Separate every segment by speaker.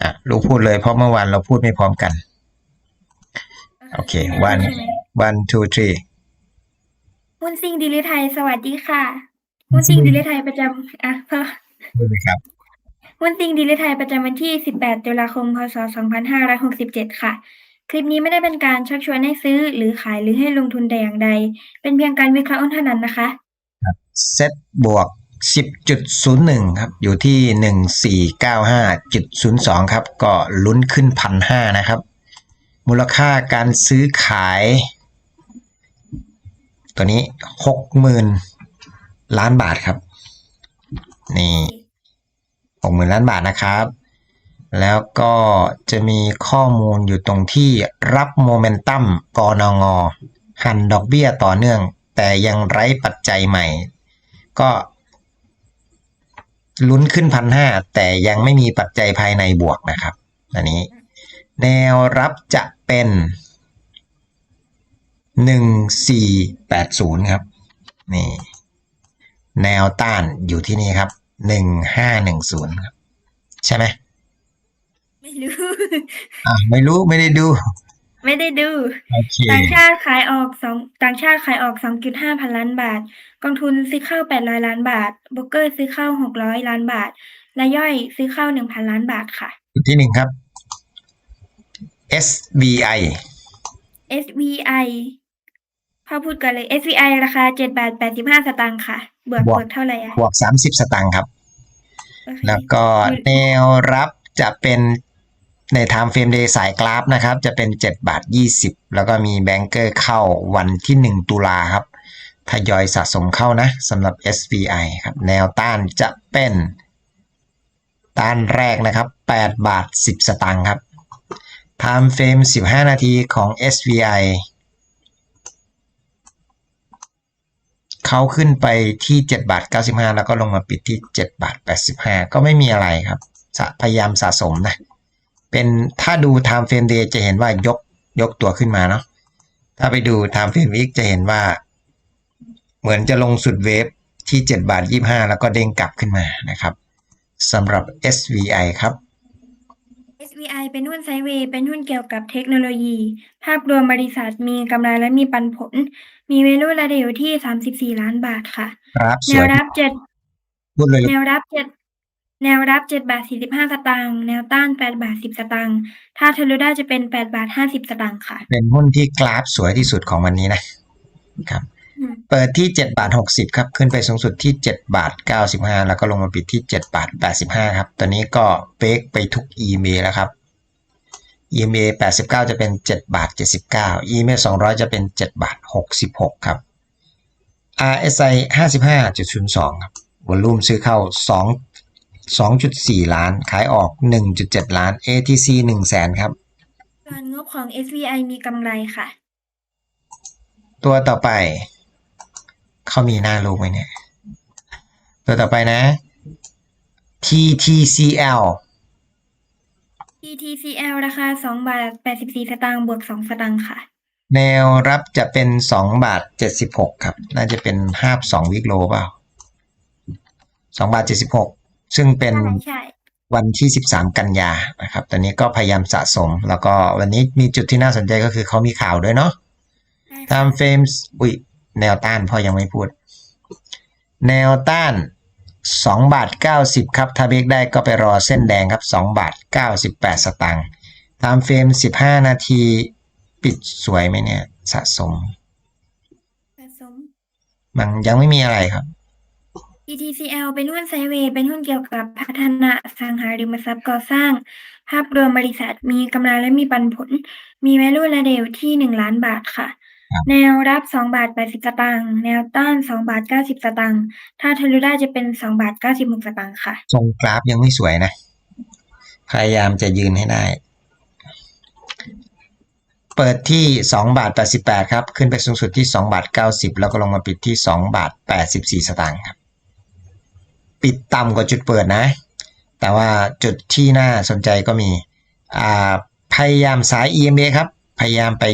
Speaker 1: อะลูกพูดเลยเพราะเมื่อวานเราพูดไม่พร้อมกัน โอเค one
Speaker 2: ใช่ไหม
Speaker 1: one two three
Speaker 2: หุ้นซิ่งดิลิไทยสวัสดีค่ะหุ้นซิ่งดิลิไทยประจำอะพอ
Speaker 1: พูดเลยครับ
Speaker 2: หุ้นซิ่งดิลิไทยประจำวันที่ 18ตุลาคม พศ 2567 ค่ะ คลิปนี้ไม่ได้เป็นการชักชวนให้ซื้อหรือขายหรือให้ลงทุนแต่อย่างใด เป็นเพียงการวิเคราะห์เท่านั้นนะคะ
Speaker 1: เซตบวก 10.01 ครับ อยู่ที่ 1495.02 ครับ ก็ลุ้นขึ้นพันห้านะครับ มูลค่าการซื้อขาย ตัวนี้ 60,000 ล้านบาทครับ นี่60,000 ล้านบาทนะครับ แล้วก็จะมีข้อมูลอยู่ตรงที่รับโมเมนตัมกนงหันดอกเบี้ยต่อเนื่อง แต่ยังไร้ปัจจัยใหม่ ก็ ลุ้นขึ้นพันห้าแต่ยังไม่มีปัจจัยภายในบวกนะครับอันนี้ แนวรับจะเป็นหนึ่งสี่แปดศูนย์ครับนี่แนวต้านอยู่ที่นี่ครับหนึ่งห้าหนึ่งศูนย์ครับ ใช่ไหม
Speaker 2: ไม่รู้
Speaker 1: อะไม่รู้ไม่ได้ดู
Speaker 2: ไม่ได้ดู
Speaker 1: โอเค
Speaker 2: ต่างชาติขายออกสองต่างชาติขายออก2.5พันล้านบาท กองทุนซื้อเข้า800ล้านบาทโบรกเกอร์ซื้อเข้า600ล้านบาทและย่อยซื้อเข้า1,000ล้านบาทค่ะ
Speaker 1: จุดที่หนึ่งครับ SBI
Speaker 2: SVI พอพูดกันเลย SVI ราคา7บาท85สตางค์ค่ะ บวก
Speaker 1: บวก
Speaker 2: บวกเท่าไหร่อะ
Speaker 1: บวกสามสิบสตางค์ครับ
Speaker 2: โอเค
Speaker 1: แล้วก็แนวรับจะเป็น ใน Time Frame Day สายกราฟนะครับ จะเป็น 7 บาท 20 แล้วก็มีแบงเกอร์เข้าวันที่ 1 ตุลาครับทยอยสะสมเข้านะสำหรับ SBI ครับ แนวต้านจะเป็น ต้านแรกนะครับ 8 บาท 10 สตางค์ครับ Time Frame 15 นาทีของ SBI เขาขึ้นไปที่ 7 บาท 95 แล้วก็ลงมาปิดที่ 7 บาท 85 ก็ไม่มีอะไรครับ พยายามสะสมนะ เป็นถ้าดู time frame day จะเห็นว่ายกยกตัวขึ้นมาเนาะถ้าไปดู time frame week จะเห็นว่า เหมือนจะลงสุดเวฟที่ 7 บาท 25 แล้วก็เด้งกลับขึ้นมานะครับสำหรับ SVI ครับ
Speaker 2: SVI เป็นหุ้นไซด์เวย์เป็นหุ้นเกี่ยวกับเทคโนโลยี ภาพรวมบริษัทมีกำไรและมีปันผล มีเวลูระเดอยู่ที่ 34 ล้านบาทค่ะ
Speaker 1: ครับส
Speaker 2: แน
Speaker 1: ว
Speaker 2: วยรับเจ็ด
Speaker 1: พูดเลย
Speaker 2: แนวรับเจ็ด แนวรับเจ็ดบาทสี่สิบห้าสตางค์แนวต้านแปดบาทสิบสตางค์ถ้าทะลุได้จะเป็นแปดบาทห้าสิบสตางค์ค่ะ
Speaker 1: เป็นหุ้นที่กราฟสวยที่สุดของวันนี้นะครับ
Speaker 2: อืม
Speaker 1: เปิดที่ 7 บาท 60 ครับ ขึ้นไปสูงสุดที่ 7 บาท 95 แล้วก็ลงมาปิดที่ 7 บาท 85 ครับ ตอนนี้ก็เบรกไปทุก EMA แล้วครับ EMA 89 จะเป็น 7 บาท 79 EMA 200 จะเป็น 7 บาท 66 ครับ RSI 55.02 ครับวอลุ่มซื้อเข้า 2 2.4 ล้าน ขายออก 1.7 ล้าน ATC 1แสนครับ
Speaker 2: การงบของ SVI มีกำไรค่ะ
Speaker 1: ตัวต่อไป เขามีหน้าลูกไหมเนี่ย ตัวต่อไปนะ TTCL
Speaker 2: TTCL ราคาสองบาทแปดสิบสี่สตางค์บวกสองสตางค์ค่ะ
Speaker 1: แนวรับจะเป็น 2 บาท 76 ครับ น่าจะเป็นห้าบ2วิกโลเปล่า2บาท 76 ซึ่งเป็น
Speaker 2: ใช่ใช่
Speaker 1: วันที่ 13 กันยานะครับ ตอนนี้ก็พยายามสะสม แล้วก็วันนี้มีจุดที่น่าสนใจก็คือเขามีข่าวด้วยเนาะ
Speaker 2: ใช่ค่ะ
Speaker 1: time frames อุ้ยแนวต้านพ่อยังไม่พูด แนวต้าน 2 บาท 90 ครับ ถ้าเบรกได้ก็ไปรอเส้นแดงครับ 2 บาท 98 สตางค์ time frame 15 นาทีปิดสวยไหมเนี่ย สะสม
Speaker 2: ผสม
Speaker 1: มันยังไม่มีอะไรครับ
Speaker 2: TTCL เป็นหุ้นไซด์เวย์ เป็นหุ้นเกี่ยวกับพัฒนาอสังหาริมทรัพย์ก่อสร้าง ภาพรวมบริษัทมีกำไรและมีปันผล มี value ระเดอยู่ที่หนึ่งล้านบาทค่ะ
Speaker 1: ครับ
Speaker 2: แนวรับสองบาทแปดสิบสตางค์แนวต้านสองบาทเก้าสิบสตางค์ถ้าทะลุได้จะเป็นสองบาทเก้าสิบหกสตางค์ค่ะ
Speaker 1: ทรงกราฟยังไม่สวยนะ พยายามจะยืนให้ได้ เปิดที่2บาท88ครับ ขึ้นไปสูงสุดที่2บาท90แล้วก็ลงมาปิดที่2บาท84สตางค์ครับ ปิดต่ำกว่าจุดเปิดนะ แต่ว่าจุดที่น่าสนใจก็มีอ่าพยายามสาย EMA ครับ พยายามไป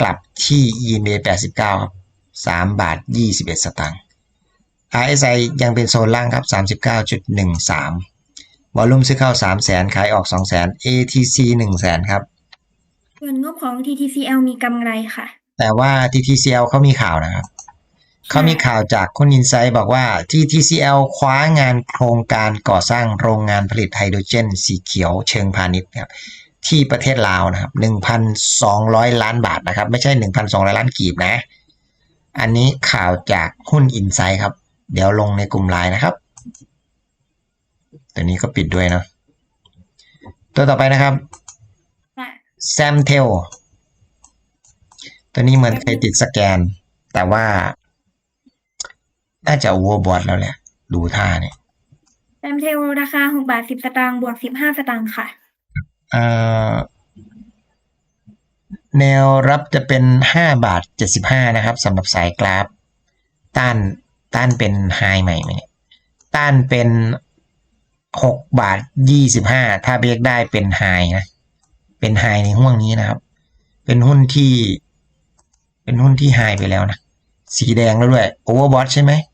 Speaker 1: กลับที่ EMA 89 ครับ3บาท 21 สตางค์ RSI ยังเป็นโซนล่างครับ 39.13 วอลลุ่มซื้อเข้า 3 0 0แสนขายออก 2 0 0แสน ATC 1 0 0 0 0แสนครับ
Speaker 2: ส่วนงบของ TTCL มีกำไรค่ะ
Speaker 1: แต่ว่า TTCL เขามีข่าวนะครับ เขามีข่าวจากคุณอินไซต์บอกว่า TTCL คว้างานโครงการก่อสร้างโรงงานผลิตไฮโดรเจน สีเขียวเชิงพาณิชย์ครับที่ประเทศลาวนะครับ1,200 ล้านบาทนะครับ ไม่ใช่ 1,200 ล้านกีบนะ อันนี้ข่าวจากหุ้นอินไซต์ครับ เดี๋ยวลงในกลุ่มไลน์นะครับ ตัวนี้ก็ปิดด้วยเนาะตัวต่อไปนะครับ
Speaker 2: ค่ะ
Speaker 1: แซมเทลตัวนี้เหมือนเคยติดสแกน แต่ว่า น่าจะโอเวอร์บอทแล้วแหละ ดูท่าเนี่ย
Speaker 2: แซมเทลราคาหกบาทสิบสตางค์บวกสิบห้าสตางค์ค่ะ
Speaker 1: เอ่อ แนวรับจะเป็นห้าบาทเจ็ดสิบห้านะครับสำหรับสายกราฟ ต้านต้านเป็นไฮใหม่ไหมเนี่ยต้านเป็นหกบาทยี่สิบห้าถ้าเบรกได้เป็นไฮนะ เป็นไฮในห่วงนี้นะครับ เป็นหุ้นที่ เป็นหุ้นที่ไฮไปแล้วนะ สีแดงแล้วด้วยโอเวอร์บอทใช่ไหม
Speaker 2: ใช่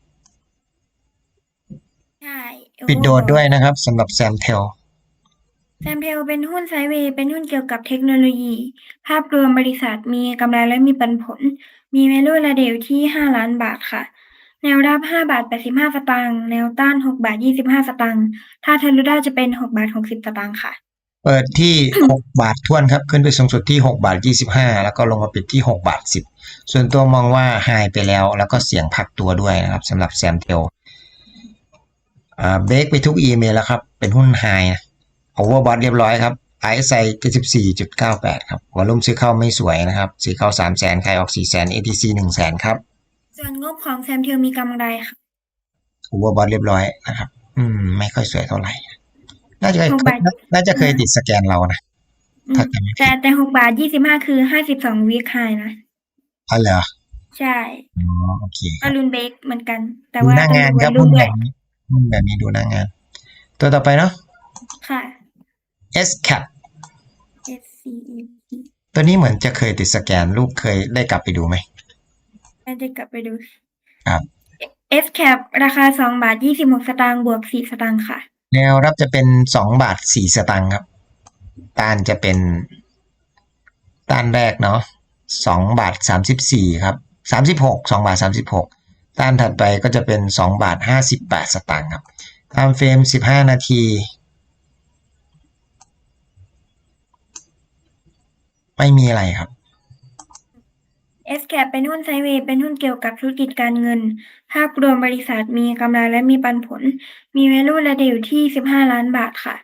Speaker 1: ปิดโดดด้วยนะครับสำหรับแซมเทล
Speaker 2: แซมเทลเป็นหุ้นไซด์เวย์เป็นหุ้นเกี่ยวกับเทคโนโลยี ภาพรวมบริษัทมีกำไรและมีปันผล มี value ระเดวที่ห้าล้านบาทค่ะ แนวรับห้าบาทแปดสิบห้าสตางค์แนวต้านหกบาทยี่สิบห้าสตางค์ถ้าทะลุได้จะเป็นหกบาทหกสิบสตางค์ค่ะ
Speaker 1: เปิดที่ 6 บาททวนครับ ขึ้นไปสูงสุดที่ 6 บาท 25 แล้วก็ลงมาปิดที่ 6 บาท 10 ส่วนตัวมองว่าไฮไปแล้ว แล้วก็เสี่ยงพักตัวด้วยนะครับสำหรับแซมเทล อ่าเบรกไปทุก EMA แล้วครับ เป็นหุ้นไฮนะโอเวอร์บอทเรียบร้อยครับ RSI 74.98ครับวอลุ่มซื้อเข้าไม่สวยนะครับ ซื้อเข้า3 0 0 0 0 0ขายออก4 0 0 0 0 ATC 1 0 0 0 0 0ครับ
Speaker 2: ส่วนงบของแซมเทลมีกำไรค่ะ
Speaker 1: โอเวอร์บอทเรียบร้อยนะครับ อืม ไม่ค่อยสวยเท่าไหร่ น่าจะเคย
Speaker 2: หกบาท
Speaker 1: น่าจะเคยติดสแกนเรานะ
Speaker 2: อืม
Speaker 1: ถ้าจำไม่ผิด
Speaker 2: แต่แต่หกบาทยี่สิบห้าคือห้าสิบสองวีคไฮนะ
Speaker 1: อ๋อเหรอ
Speaker 2: ใช่
Speaker 1: อ๋อโอเคค
Speaker 2: ก็
Speaker 1: รับ
Speaker 2: รุนเบรกเหมือนกัน แต่
Speaker 1: ดู
Speaker 2: ว่า
Speaker 1: หน้างานครับ
Speaker 2: ต้
Speaker 1: หุ้
Speaker 2: อนงดู
Speaker 1: แบ
Speaker 2: ด้วย
Speaker 1: บนี้ หุ้นแบบนี้ดูหน้างาน ตัวต่อไปเนาะ
Speaker 2: ค่ะ
Speaker 1: S cap
Speaker 2: S C E P
Speaker 1: ตัวนี้เหมือนจะเคยติดสแกน ลูกเคยได้กลับไปดูไหม
Speaker 2: เราจะกลับไปดู
Speaker 1: ครับ
Speaker 2: S cap ราคาสองบาทยี่สิบหกสตางค์บวกสี่สตางค์ค่ะ
Speaker 1: แนวรับจะเป็นสองบาทสี่สตังค์ครับ ต้านจะเป็นต้านแรกเนาะสองบาทสามสิบสี่ครับสามสิบหกสองบาทสามสิบหก ต้านถัดไปก็จะเป็นสองบาทห้าสิบแปดสตางค์ครับไทม์เฟรมสิบห้านาทีไม่มีอะไรครับ
Speaker 2: S cap เป็นหุ้นไซเวย์เป็นหุ้นเกี่ยวกับธุรกิจการเงิน ภาพรวมบริษัทมีกำไรและมีปันผล มี value ระเดอยู่ที่สิบห้าล้านบาทค่ะ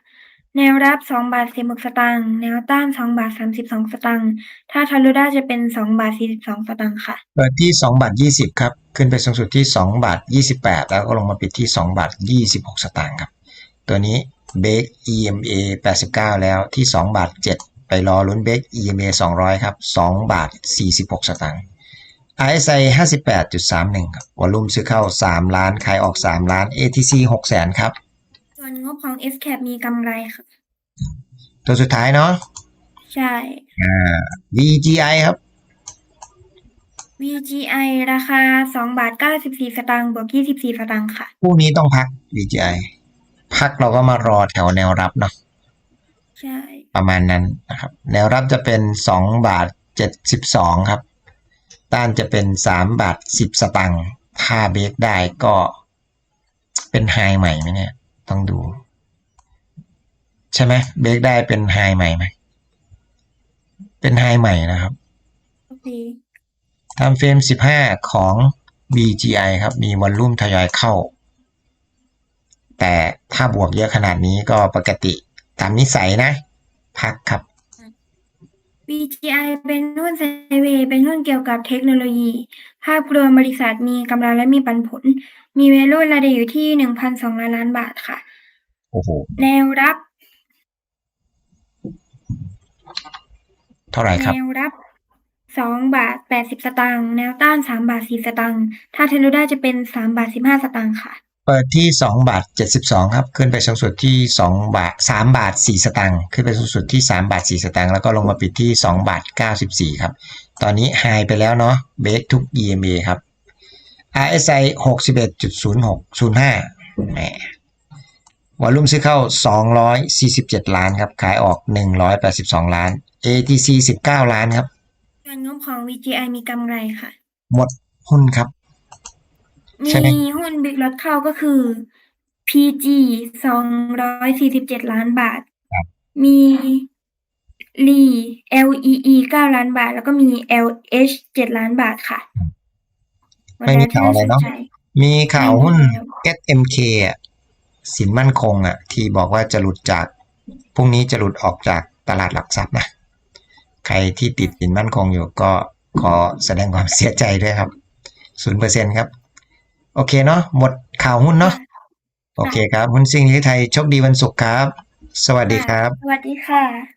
Speaker 2: แนวรับสองบาทสิบหกสตางค์แนวต้านสองบาทสามสิบสองสตางค์ถ้าทะลุได้จะเป็นสองบาทสี่สิบสองสตางค์ค่ะ
Speaker 1: เปิดที่2บาท20ครับ ขึ้นไปสูงสุดที่2บาท28แล้วก็ลงมาปิดที่2บาท26สตางค์ครับ ตัวนี้เบรก EMA 89แล้วที่2บาท7ไปรอลุ้นเบรก EMA 200ครับ2บาท46สตางค์ RSI 58.31ครับวอลุ่มซื้อเข้า 3 ล้านขายออก 3 ล้าน ATC 6แสนครับ
Speaker 2: ส่วนงบของ S cap มีกำไรค่ะ
Speaker 1: ตัวสุดท้ายเนาะ
Speaker 2: ใช่
Speaker 1: VGI ครับ
Speaker 2: VGI ราคาสองบาทเก้าสิบสี่สตางค์บวกยี่สิบสี่สตางค์ค่ะ
Speaker 1: คู่นี้ต้องพัก VGI พักเราก็มารอแถวแนวรับเนาะ
Speaker 2: ใช่
Speaker 1: ประมาณนั้นนะครับ แนวรับจะเป็น2บาท72ครับ ต้านจะเป็น3บาท10สตังค์ถ้าเบรกได้ก็เป็นไฮใหม่ไหมเนี่ย ต้องดู ใช่ไหมเบรกได้เป็นไฮใหม่ไหม เป็นไฮใหม่นะครับ
Speaker 2: โอเค
Speaker 1: ทำเฟรม15ของ BGI ครับ มีวอลลุ่มทยอยเข้า แต่ถ้าบวกเยอะขนาดนี้ก็ปกติตามนิสัยนะ พักครับ
Speaker 2: VGI เป็นหุ้นไซด์เวย์เป็นหุ้นเกี่ยวกับเทคโนโลยี ภาพรวมบริษัทมีกำไรและมีปันผล มี value ระเดอยู่ที่หนึ่งพันสองร้อยล้านบาทค่ะ
Speaker 1: โอ้โห
Speaker 2: แนวรับ
Speaker 1: เท่าไหร่ครับ
Speaker 2: แนวรับสองบาทแปดสิบสตางค์แนวต้านสามบาทสี่สตางค์ถ้าทะลุได้จะเป็นสามบาทสิบห้าสตางค์ค่ะ
Speaker 1: เปิดที่2บาท72ครับ ขึ้นไปสูงสุดที่2บาท3บาท4สตางค์ขึ้นไปสูงสุดที่3บาท4สตางค์แล้วก็ลงมาปิดที่2บาท94ครับ ตอนนี้ไฮไปแล้วเนาะเบรกทุก EMA ครับ RSI 61.0605แหมวอลลุ่มซื้อเข้า 247 ล้านครับ ขายออก 182 ล้าน ATC 19 ล้านครับ
Speaker 2: ส่วนงบของ VGI มีกำไรค่ะ
Speaker 1: หมดหุ้นครับใช่ไหม
Speaker 2: มีหุ้นบิ๊กล็อตเข้าก็คือ PG สองร้อยสี่สิบเจ็ดล้านบาท มีลี LEE เก้าล้านบาท แล้วก็มี LH เจ็ดล้านบาทค่ะ
Speaker 1: ไม่มีข่าวอะไรเนาะ
Speaker 2: วัใดที่สใจ
Speaker 1: มีข่าวหุ้น
Speaker 2: ไม่มีแล้ว
Speaker 1: SMK อะสินมั่นคงอะ ที่บอกว่าจะหลุดจากพรุ่งนี้จะหลุดออกจากตลาดหลักทรัพย์นะใครที่ติดสินมั่นคงอยู่ก็ขอแสดงความเสียใจด้วยครับศูนย์เปอร์เซ็นครับ โอเคเนาะหมดข่าวหุ้นเนาะโอเคครับหุ้นซิ่งที่ไทยโชคดีวันศุกร์ครับ สวัสดีครับ
Speaker 2: สวัสดีค่ะ